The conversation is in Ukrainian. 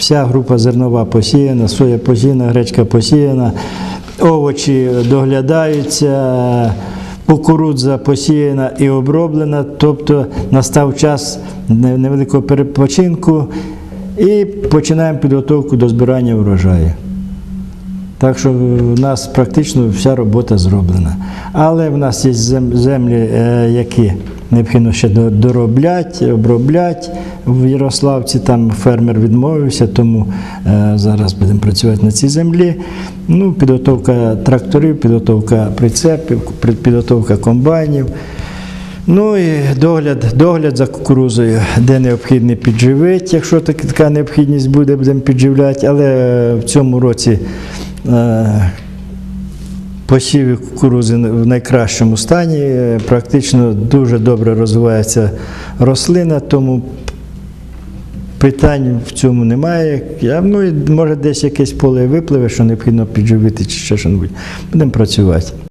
Вся група зернова посіяна, соя посіяна, гречка посіяна, овочі доглядаються, кукурудза посіяна і оброблена, тобто настав час невеликого перепочинку і починаємо підготовку до збирання врожаю. Так що в нас практично вся робота зроблена. Але в нас є зем- землі, е, які необхідно ще до- доробляти, обробляти. В Ярославці там фермер відмовився, тому е, зараз будемо працювати на цій землі. Ну, підготовка тракторів, підготовка прицепів, підготовка комбайнів. Ну і догляд, догляд за кукурузою, де необхідно підживити, якщо така необхідність буде, будемо підживляти. Але е, в цьому році е, посіви кукурузи в найкращому стані. Е, Практично дуже добре розвивається рослина, тому питань в цьому немає. Ну, може десь якесь поле випливе, що необхідно підживити чи ще щось. Будемо працювати.